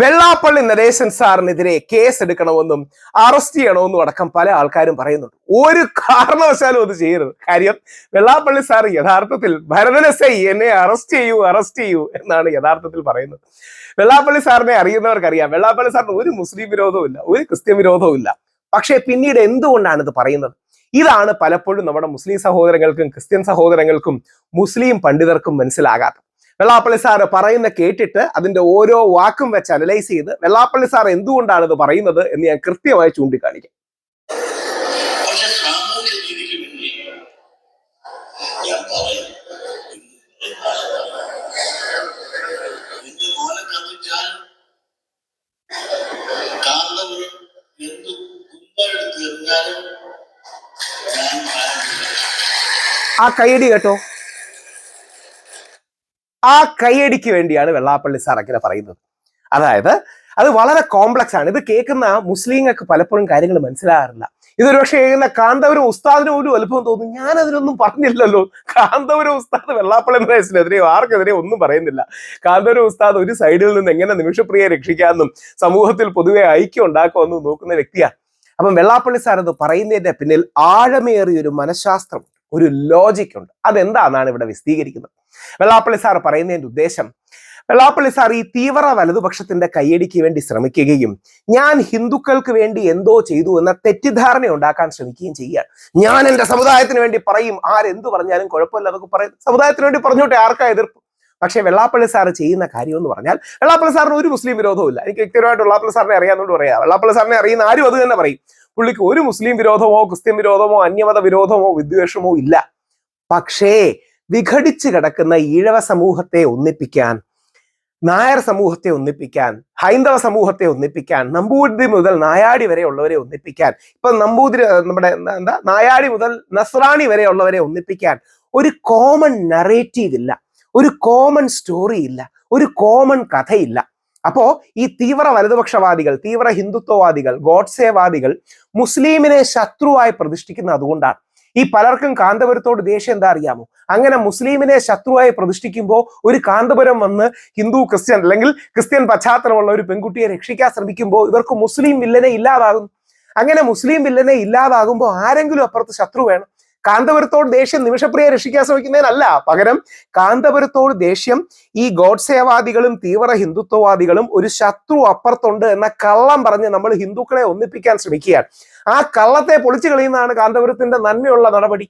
വെള്ളാപ്പള്ളി നരേശൻ സാറിനെതിരെ കേസ് എടുക്കണമെന്നും അറസ്റ്റ് ചെയ്യണമെന്നും അടക്കം പല ആൾക്കാരും പറയുന്നുണ്ട്. ഒരു കാരണവശാലും അത് ചെയ്യരുത്. കാര്യം വെള്ളാപ്പള്ളി സാർ യഥാർത്ഥത്തിൽ ഭരതനസൈ എന്നെ അറസ്റ്റ് ചെയ്യൂ അറസ്റ്റ് ചെയ്യൂ എന്നാണ് യഥാർത്ഥത്തിൽ പറയുന്നത്. വെള്ളാപ്പള്ളി സാറിനെ അറിയുന്നവർക്കറിയാം. വെള്ളാപ്പള്ളി സാറിന് ഒരു മുസ്ലിം വിരോധവും ഇല്ല ഒരു ക്രിസ്ത്യൻ വിരോധവും ഇല്ല പക്ഷേ പിന്നീട് എന്തുകൊണ്ടാണ് ഇത് പറയുന്നത്? ഇതാണ് പലപ്പോഴും നമ്മുടെ മുസ്ലിം സഹോദരങ്ങൾക്കും ക്രിസ്ത്യൻ സഹോദരങ്ങൾക്കും മുസ്ലിം പണ്ഡിതർക്കും മനസ്സിലാകാത്തത്. വെള്ളാപ്പള്ളി സാറ് പറയുന്ന കേട്ടിട്ട് അതിന്റെ ഓരോ വാക്കും വെച്ച് അനലൈസ് ചെയ്ത് വെള്ളാപ്പള്ളി സാർ എന്തുകൊണ്ടാണ് ഇത് പറയുന്നത് എന്ന് ഞാൻ കൃത്യമായി ചൂണ്ടിക്കാണിക്കാം. ആ സാമൂഹ്യ നീതിക്ക് വേണ്ടി ഞാൻ പറയും നിന്റെ മോനെ കത്തിച്ചാൽ കാന്തപുരം എന്ത് കുമ്പെടുത്ത് എറിഞ്ഞാലും ഞാൻ ഭയമില്ല ആ കൈയടി കേട്ടോ ആ കൈയടിക്ക് വേണ്ടിയാണ് വെള്ളാപ്പള്ളി സാർ അങ്ങനെ പറയുന്നത്. അതായത് അത് വളരെ കോംപ്ലക്സ് ആണ്. ഇത് കേൾക്കുന്ന മുസ്ലിങ്ങൾക്ക് പലപ്പോഴും കാര്യങ്ങൾ മനസ്സിലാകാറില്ല. ഇതൊരു പക്ഷേ കേൾക്കുന്ന കാന്തപുരം ഉസ്താദിന് പോലും അല്പം തോന്നും ഞാൻ അതിനൊന്നും പറഞ്ഞില്ലല്ലോ. കാന്തപുരം ഉസ്താദ് വെള്ളാപ്പള്ളി എന്ന നരേശനെതിരെയോ ആർക്കെതിരെയോ ഒന്നും പറയുന്നില്ല. കാന്തപുരം ഉസ്താദ് ഒരു സൈഡിൽ നിന്ന് എങ്ങനെ നിമിഷപ്രിയെ രക്ഷിക്കാമെന്നും സമൂഹത്തിൽ പൊതുവെ ഐക്യം ഉണ്ടാക്കുമെന്നും നോക്കുന്ന വ്യക്തിയാണ് അപ്പം വെള്ളാപ്പള്ളി സാർ ഇത് പറയുന്നതിന്റെ പിന്നിൽ ആഴമേറിയ ഒരു മനഃശാസ്ത്രം ഒരു ലോജിക് ഉണ്ട്. അതെന്താണെന്നാണ് ഇവിടെ വിശദീകരിക്കുന്നത്. വെള്ളാപ്പള്ളി സാർ പറയുന്നതിന്റെ ഉദ്ദേശം വെള്ളാപ്പള്ളി സാർ ഈ തീവ്ര വലതുപക്ഷത്തിന്റെ കയ്യടിക്ക് വേണ്ടി ശ്രമിക്കുകയും ഞാൻ ഹിന്ദുക്കൾക്ക് വേണ്ടി എന്തോ ചെയ്തു എന്ന തെറ്റിദ്ധാരണ ഉണ്ടാക്കാൻ ശ്രമിക്കുകയും ചെയ്യുകയാണ്. ഞാൻ എന്റെ സമുദായത്തിന് വേണ്ടി പറയും ആരെന്തു പറഞ്ഞാലും കുഴപ്പമില്ല എന്നൊക്കെ പറയും. സമുദായത്തിന് വേണ്ടി പറഞ്ഞോട്ടെ ആർക്കാ എതിർപ്പ്? പക്ഷേ വെള്ളാപ്പള്ളി സാർ ചെയ്യുന്ന കാര്യം എന്ന് പറഞ്ഞാൽ വെള്ളാപ്പള്ളി സാറിന് ഒരു മുസ്ലിം വിരോധവും ഇല്ല. എനിക്ക് വ്യക്തിപരമായിട്ട് വെള്ളാപ്പള്ളി സാറിനെ അറിയാമെന്നോട് പറയാം. വെള്ളാപ്പള്ളി സാറിനെ അറിയുന്ന ആരും അത് തന്നെ പറയും. പുള്ളിക്ക് ഒരു മുസ്ലിം വിരോധമോ ക്രിസ്ത്യൻ വിരോധമോ അന്യമത വിരോധമോ വിദ്വേഷമോ ഇല്ല. പക്ഷേ വിഘടിച്ച് കിടക്കുന്ന ഈഴവ സമൂഹത്തെ ഒന്നിപ്പിക്കാൻ നായർ സമൂഹത്തെ ഒന്നിപ്പിക്കാൻ ഹൈന്ദവ സമൂഹത്തെ ഒന്നിപ്പിക്കാൻ നമ്പൂതിരി മുതൽ നായാടി വരെ ഉള്ളവരെ ഒന്നിപ്പിക്കാൻ ഇപ്പൊ നമ്പൂതിരി നമ്മുടെ എന്താ നായാടി മുതൽ നസ്രാണി വരെ ഉള്ളവരെ ഒന്നിപ്പിക്കാൻ ഒരു കോമൺ നറേറ്റീവ് ഇല്ല. ഒരു കോമൺ സ്റ്റോറി ഇല്ല ഒരു കോമൺ കഥയില്ല. അപ്പോ ഈ തീവ്ര വലതുപക്ഷവാദികൾ തീവ്ര ഹിന്ദുത്വവാദികൾ ഗോഡ്സേവാദികൾ മുസ്ലിമിനെ ശത്രുവായി പ്രതിഷ്ഠിക്കുന്ന അതുകൊണ്ടാണ്. ഈ പലർക്കും കാന്തപുരത്തോട് ദേഷ്യം എന്താ അറിയാമോ? അങ്ങനെ മുസ്ലിമിനെ ശത്രുവായി പ്രതിഷ്ഠിക്കുമ്പോൾ ഒരു കാന്തപുരം വന്ന് ഹിന്ദു ക്രിസ്ത്യൻ അല്ലെങ്കിൽ ക്രിസ്ത്യൻ പശ്ചാത്തലമുള്ള ഒരു പെൺകുട്ടിയെ രക്ഷിക്കാൻ ശ്രമിക്കുമ്പോൾ ഇവർക്ക് മുസ്ലിം വില്ലനെ ഇല്ലാതാകുന്നു. അങ്ങനെ മുസ്ലിം വില്ലനെ ഇല്ലാതാകുമ്പോൾ ആരെങ്കിലും അപ്പുറത്ത് ശത്രു വേണം. കാന്തപുരത്തോട് ദേഷ്യം നിമിഷപ്രിയ രക്ഷിക്കാൻ ശ്രമിക്കുന്നതിനല്ല പകരം കാന്തപുരത്തോട് ദേഷ്യം ഈ ഗോഡ്സേവാദികളും തീവ്ര ഹിന്ദുത്വവാദികളും ഒരു ശത്രു അപ്പുറത്തുണ്ട് എന്ന കള്ളം പറഞ്ഞ് നമ്മൾ ഹിന്ദുക്കളെ ഒന്നിപ്പിക്കാൻ ശ്രമിക്കുകയാണ്. ആ കള്ളത്തെ പൊളിച്ചു കളയുന്നതാണ് കാന്തപുരത്തിന്റെ നന്മയുള്ള നടപടി.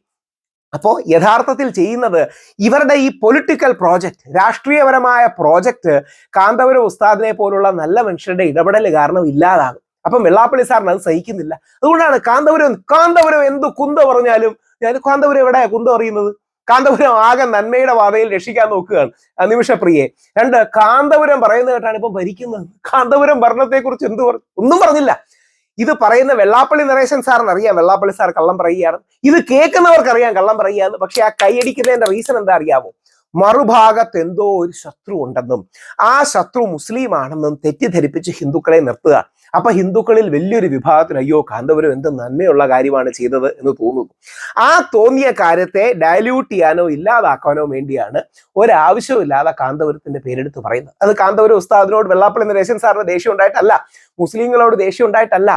അപ്പോ യഥാർത്ഥത്തിൽ ചെയ്യുന്നത് ഇവരുടെ ഈ പൊളിറ്റിക്കൽ പ്രോജക്റ്റ് രാഷ്ട്രീയപരമായ പ്രോജക്റ്റ് കാന്തപുരം ഉസ്താദിനെ പോലുള്ള നല്ല മനുഷ്യരുടെ ഇടപെടൽ കാരണം ഇല്ലാതാകും. അപ്പം വെള്ളാപ്പള്ളി സാറിന് അത് സഹിക്കുന്നില്ല. അതുകൊണ്ടാണ് കാന്തപുരം കാന്തപുരം എന്ത് കുന്ത പറഞ്ഞാലും ഞാൻ കാന്തപുരം എവിടെ കുന്തം അറിയുന്നത്? കാന്തപുരം ആകെ നന്മയുടെ വാതയിൽ രക്ഷിക്കാൻ നോക്കുകയാണ്. നിമിഷപ്രിയെ രണ്ട് കാന്തപുരം പറയുന്ന കേട്ടാണ് ഇപ്പം ഭരിക്കുന്നത്. കാന്തപുരം ഭരണത്തെ കുറിച്ച് എന്ത് പറഞ്ഞു ഒന്നും പറഞ്ഞില്ല. ഇത് പറയുന്ന വെള്ളാപ്പള്ളി നരേശൻ സാറിന് അറിയാം. വെള്ളാപ്പള്ളി സാർ കള്ളം പറയുകയാണ്. ഇത് കേൾക്കുന്നവർക്ക് അറിയാം കള്ളം പറയുകയാണ്. പക്ഷെ ആ കൈയടിക്കുന്നതിന്റെ റീസൺ എന്താ അറിയാമോ മറുഭാഗത്ത് എന്തോ ഒരു ശത്രു ഉണ്ടെന്നും ആ ശത്രു മുസ്ലിം ആണെന്നും തെറ്റിദ്ധരിപ്പിച്ച് ഹിന്ദുക്കളെ നിർത്തുക. അപ്പൊ ഹിന്ദുക്കളിൽ വലിയൊരു വിഭാഗത്തിന് അയ്യോ കാന്തപുരം എന്ത് നന്മയുള്ള കാര്യമാണ് ചെയ്തത് എന്ന് തോന്നുന്നു ആ തോന്നിയ കാര്യത്തെ ഡയല്യൂട്ട് ചെയ്യാനോ ഇല്ലാതാക്കാനോ വേണ്ടിയാണ് ഒരാവശ്യമില്ലാതെ കാന്തപുരത്തിന്റെ പേരെടുത്ത് പറയുന്നത്. അത് കാന്തപുരം ഉസ്താദിനോട് വെള്ളാപ്പള്ളി നരേശൻ സാറിന് ദേഷ്യം ഉണ്ടായിട്ടല്ല മുസ്ലിങ്ങളോട് ദേഷ്യം ഉണ്ടായിട്ടല്ല.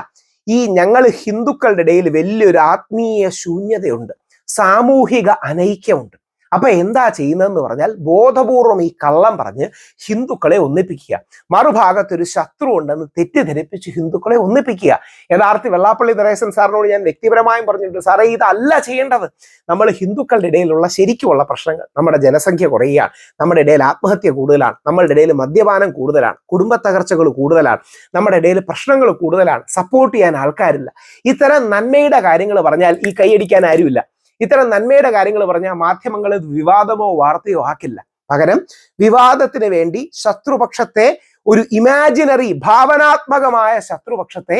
ഈ ഞങ്ങൾ ഹിന്ദുക്കളുടെ ഇടയിൽ വലിയൊരു ആത്മീയ ശൂന്യതയുണ്ട് സാമൂഹിക അനൈക്യമുണ്ട്. അപ്പൊ എന്താ ചെയ്യുന്നതെന്ന് പറഞ്ഞാൽ ബോധപൂർവം ഈ കള്ളം പറഞ്ഞ് ഹിന്ദുക്കളെ ഒന്നിപ്പിക്കുക. മറുഭാഗത്ത് ഒരു ശത്രു ഉണ്ടെന്ന് തെറ്റിദ്ധരിപ്പിച്ച് ഹിന്ദുക്കളെ ഒന്നിപ്പിക്കുക. യഥാർത്ഥ വെള്ളാപ്പള്ളി നരേശൻ സാറിനോട് ഞാൻ വ്യക്തിപരമായും പറഞ്ഞിട്ടുണ്ട്. സാറേ ഇതല്ല ചെയ്യേണ്ടത്. നമ്മൾ ഹിന്ദുക്കളുടെ ഇടയിലുള്ള ശരിക്കുമുള്ള പ്രശ്നങ്ങൾ നമ്മുടെ ജനസംഖ്യ കുറയുകയാണ്. നമ്മുടെ ഇടയിൽ ആത്മഹത്യ കൂടുതലാണ്. നമ്മുടെ ഇടയിൽ മദ്യപാനം കൂടുതലാണ്. കുടുംബ തകർച്ചകൾ കൂടുതലാണ്. നമ്മുടെ ഇടയിൽ പ്രശ്നങ്ങൾ കൂടുതലാണ്. സപ്പോർട്ട് ചെയ്യാൻ ആൾക്കാരില്ല. ഇത്തരം നന്മയുടെ കാര്യങ്ങൾ പറഞ്ഞാൽ ഈ കൈയടിക്കാൻ ആരുമില്ല. ഇത്തരം നന്മയുടെ കാര്യങ്ങൾ പറഞ്ഞാൽ മാധ്യമങ്ങൾ വിവാദമോ വാർത്തയോ ആക്കില്ല. പകരം വിവാദത്തിന് വേണ്ടി ശത്രുപക്ഷത്തെ ഒരു ഇമാജിനറി ഭാവനാത്മകമായ ശത്രുപക്ഷത്തെ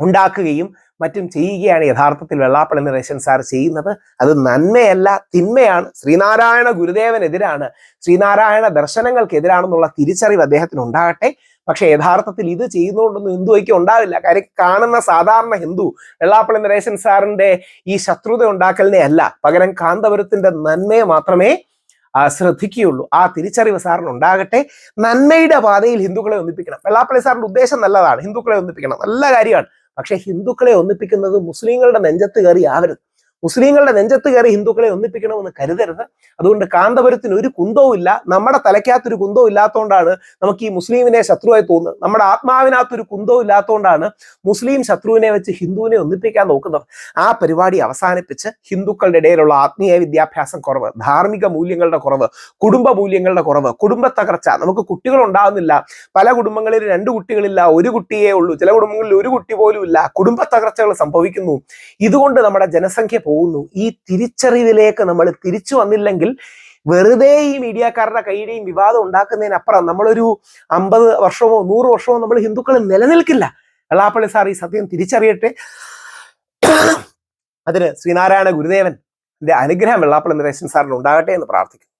ഉണ്ടാക്കുകയും മറ്റും ചെയ്യുകയാണ് യഥാർത്ഥത്തിൽ വെള്ളാപ്പള്ളി നരേശൻ സാർ ചെയ്യുന്നത്. അത് നന്മയല്ല തിന്മയാണ്. ശ്രീനാരായണ ഗുരുദേവനെതിരാണ്. ശ്രീനാരായണ ദർശനങ്ങൾക്കെതിരാണെന്നുള്ള തിരിച്ചറിവ് അദ്ദേഹത്തിന് ഉണ്ടാകട്ടെ. പക്ഷെ യഥാർത്ഥത്തിൽ ഇത് ചെയ്യുന്നതുകൊണ്ടൊന്നും ഹിന്ദുവയ്ക്ക് ഉണ്ടാവില്ല. കാര്യം കാണുന്ന സാധാരണ ഹിന്ദു വെള്ളാപ്പള്ളി നരേശൻ സാറിന്റെ ഈ ശത്രുത ഉണ്ടാക്കലിനെ അല്ല. പകരം കാന്തപുരത്തിന്റെ നന്മയെ മാത്രമേ ശ്രദ്ധിക്കുകയുള്ളൂ. ആ തിരിച്ചറിവ് സാറിന് ഉണ്ടാകട്ടെ നന്മയുടെ പാതയിൽ ഹിന്ദുക്കളെ ഒന്നിപ്പിക്കണം. വെള്ളാപ്പള്ളി സാറിന്റെ ഉദ്ദേശം നല്ലതാണ്. ഹിന്ദുക്കളെ ഒന്നിപ്പിക്കണം. നല്ല കാര്യമാണ്. പക്ഷെ ഹിന്ദുക്കളെ ഒന്നിപ്പിക്കുന്നത് മുസ്ലിങ്ങളുടെ നെഞ്ചത്ത് കയറി ആവരുത്. മുസ്ലിങ്ങളുടെ നെഞ്ചത്ത് കയറി ഹിന്ദുക്കളെ ഒന്നിപ്പിക്കണമെന്ന് കരുതരുത്. അതുകൊണ്ട് കാന്തപുരത്തിന് ഒരു കുന്തവും ഇല്ല. നമ്മുടെ തലയ്ക്കകത്തൊരു കുന്തവും ഇല്ലാത്തതുകൊണ്ടാണ് നമുക്ക് ഈ മുസ്ലിമിനെ ശത്രുവായി തോന്നുന്നത്. നമ്മുടെ ആത്മാവിനകത്തൊരു കുന്തവും ഇല്ലാത്തതുകൊണ്ടാണ് മുസ്ലിം ശത്രുവിനെ വെച്ച് ഹിന്ദുവിനെ ഒന്നിപ്പിക്കാൻ നോക്കുന്നത്. ആ പരിപാടി അവസാനിപ്പിച്ച് ഹിന്ദുക്കളുടെ ഇടയിലുള്ള ആത്മീയ വിദ്യാഭ്യാസം കുറവ് ധാർമ്മിക മൂല്യങ്ങളുടെ കുറവ് കുടുംബ മൂല്യങ്ങളുടെ കുറവ് കുടുംബ തകർച്ച. നമുക്ക് കുട്ടികൾ ഉണ്ടാകുന്നില്ല. പല കുടുംബങ്ങളിൽ രണ്ട് കുട്ടികളില്ല ഒരു കുട്ടിയേ ഉള്ളൂ. ചില കുടുംബങ്ങളിൽ ഒരു കുട്ടി പോലും ഇല്ല. കുടുംബ തകർച്ചകൾ സംഭവിക്കുന്നു. ഇതുകൊണ്ട് നമ്മുടെ ജനസംഖ്യ പോകുന്നു. ഈ തിരിച്ചറിവിലേക്ക് നമ്മൾ തിരിച്ചു വന്നില്ലെങ്കിൽ വെറുതെ ഈ മീഡിയക്കാരുടെ കൈയുടെയും വിവാദം ഉണ്ടാക്കുന്നതിനപ്പുറം നമ്മളൊരു അമ്പത് വർഷമോ നൂറ് വർഷമോ നമ്മൾ ഹിന്ദുക്കൾ നിലനിൽക്കില്ല. വെള്ളാപ്പള്ളി സാർ ഈ സത്യം തിരിച്ചറിയട്ടെ. അതിന് ശ്രീനാരായണ ഗുരുദേവൻ അനുഗ്രഹം വെള്ളാപ്പള്ളി നരേശൻ സാറിന് ഉണ്ടാകട്ടെ എന്ന് പ്രാർത്ഥിക്കുന്നു.